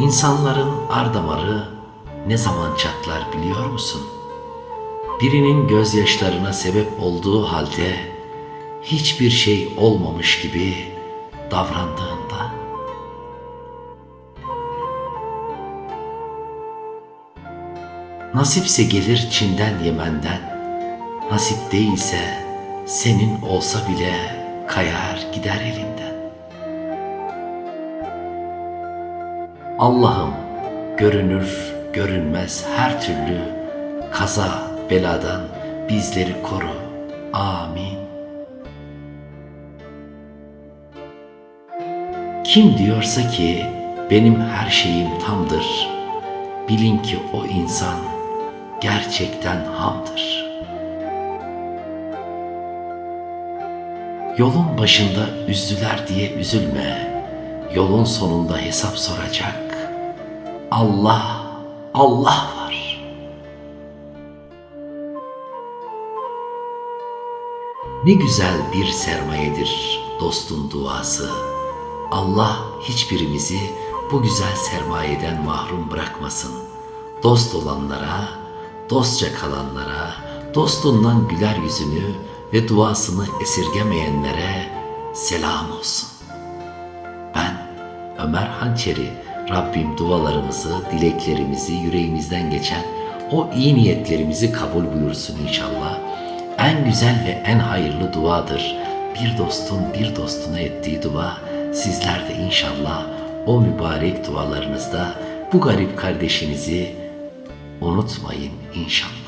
İnsanların ardamarı ne zaman çatlar biliyor musun? Birinin gözyaşlarına sebep olduğu halde hiçbir şey olmamış gibi davrandığında. Nasipse gelir Çin'den Yemen'den, nasip değilse senin olsa bile kayar gider elinden. Allah'ım görünür görünmez her türlü kaza beladan bizleri koru. Amin. Kim diyorsa ki benim her şeyim tamdır, bilin ki o insan gerçekten hamdır. Yolun başında üzdüler diye üzülme, yolun sonunda hesap soracak. Allah, Allah var. Ne güzel bir sermayedir dostun duası. Allah hiçbirimizi bu güzel sermayeden mahrum bırakmasın. Dost olanlara, dostça kalanlara, dostundan güler yüzünü ve duasını esirgemeyenlere selam olsun. Ben Ömer Hançeri, Rabbim dualarımızı, dileklerimizi, yüreğimizden geçen o iyi niyetlerimizi kabul buyursun inşallah. En güzel ve en hayırlı duadır. Bir dostun bir dostuna ettiği dua, sizler de inşallah o mübarek dualarınızda bu garip kardeşinizi unutmayın inşallah.